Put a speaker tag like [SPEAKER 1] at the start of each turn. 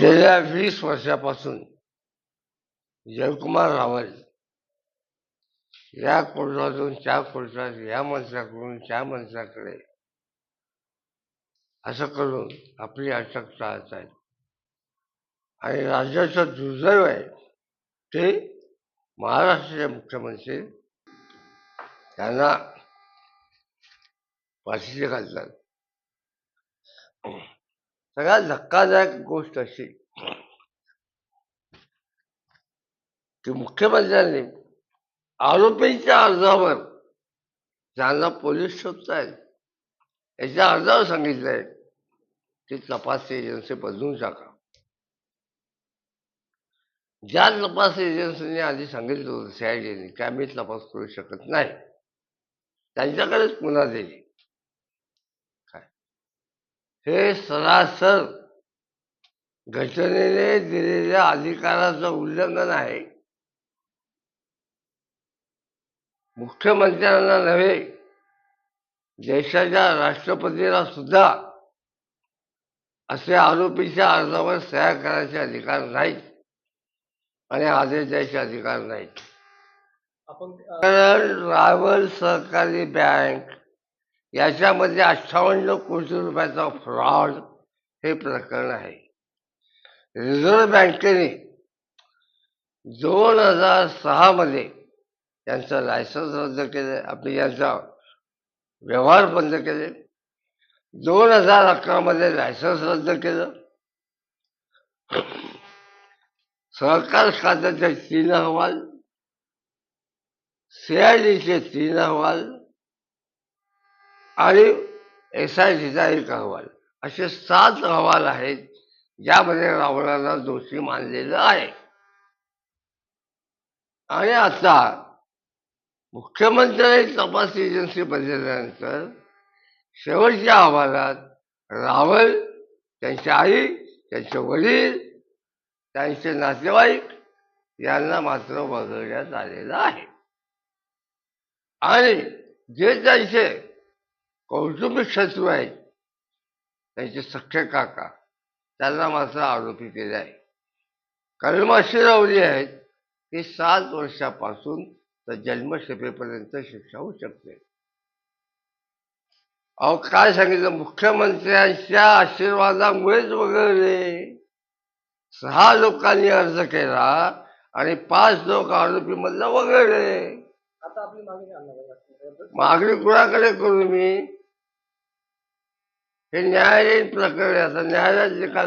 [SPEAKER 1] गेल्या वीस वर्षापासून जयकुमार रावल या कोर्टातून त्या कोर्टात या माणसाकडून त्या माणसाकडे असं करून आपली अटक टाळत आहेत आणि राज्याचं दुर्दैव आहे ते महाराष्ट्राचे मुख्यमंत्री त्यांना फाशीचे घालतात सगळ्यात धक्कादायक गोष्ट अशी की मुख्यमंत्र्यांनी आरोपींच्या अर्जावर ज्यांना पोलीस शोधतायत याच्या अर्जावर सांगितलंय की तपास एजन्सी बदलून टाका ज्या तपास एजन्सीने आधी सांगितलं होतं सीआयडीने की मी तपास करू शकत नाही. त्यांच्याकडेच पुन्हा दिली हे सरासर घटनेने दिलेल्या अधिकाराचं उल्लंघन आहे. मुख्यमंत्र्यांना नव्हे देशाच्या राष्ट्रपतीला सुद्धा असे आरोपीच्या अर्जावर सह्या करायचे अधिकार नाहीत आणि आदेश द्यायचे अधिकार नाहीत.
[SPEAKER 2] आपण
[SPEAKER 1] कारण रावल सहकारी बँक याच्यामध्ये अठ्ठावन्न कोटी रुपयाचा फ्रॉड हे प्रकरण आहे. रिझर्व्ह बँकेने दोन हजार सहामध्ये यांचं त्यांचं लायसन्स रद्द केले आपले यांचा व्यवहार बंद केले. दोन हजार अकरामध्ये लायसन्स रद्द केलं. सहकार खात्याचे तीन अहवाल सीआयडीचे तीन अहवाल आणि एस आय टीचा एक अहवाल असे सात अहवाल आहेत ज्यामध्ये रावणाला दोषी मानलेलं आहे. आणि आता मुख्यमंत्र्यांनी तपास एजन्सी बदलल्यानंतर शेवटच्या अहवालात रावल त्यांची आई त्यांचे वडील त्यांचे नातेवाईक यांना मात्र वगळण्यात आलेलं आहे. आणि जे त्यांचे कौटुंबिक शत्रू आहेत त्यांचे सख्खे काका त्यांना मात्र आरोपी केले आहे. कलम अशी लावली आहेत की सात वर्षापासून तर जन्मशेपेपर्यंत शिक्षा होऊ शकते. अहो काय सांगितलं? मुख्यमंत्र्यांच्या आशीर्वादामुळेच वगळले सहा लोकांनी अर्ज केला आणि पाच लोक आरोपी मधलं वगळले
[SPEAKER 2] आता आपली मागणी आणणार
[SPEAKER 1] मागणी कुणाकडे करू मी? हे न्यायालयीन प्रकरण आहे. आता न्यायालयात निकाल